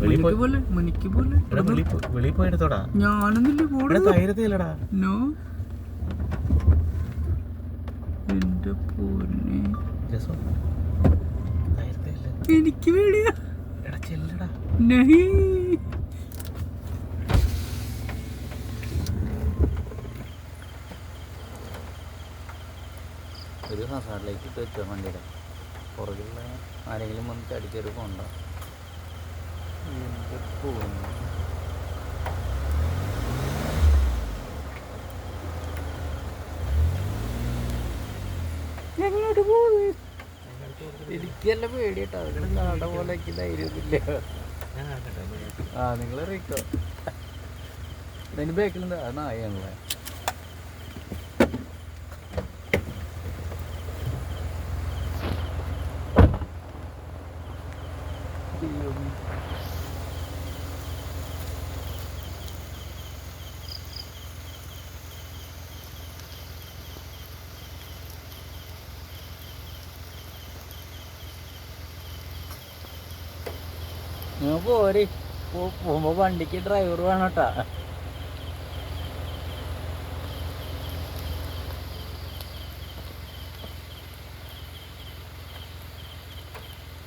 വെളിയിൽ മുനിക്ക് പോയി- പോലെ മുനിക്ക് പോലെ. എടാ വെളി വെളിയിൽ പോയി എടുത്തോടാ ഞാനൊന്നില്ല ഇവിടെ ധൈര്യത്തിലടാ നോ. എന്റെ പൊന്നെ. എനിക്ക് വേണ്ടിയാ ഒരു ഹസാറിലേക്ക് വെച്ചോ വണ്ടിയുടെ. പുറകിലുള്ള ആരെങ്കിലും വന്ന് ചടിച്ചൊരു പോണ്ട എങ്ങോട്ട് പോകുന്നു എനിക്കല്ല പേടിയിട്ടോ. അവരുടെ നാട പോലെ എനിക്ക് ധൈര്യമൊന്നുമില്ല ആ നിങ്ങൾ അറിയിക്കോ അതിന് ബേക്കിലുണ്ട് ആ നായാണല്ലേ നിങ്ങൾ പോരി. പോ- പോകുമ്പോ വണ്ടിക്ക് ഡ്രൈവർ വേണം കേട്ടാ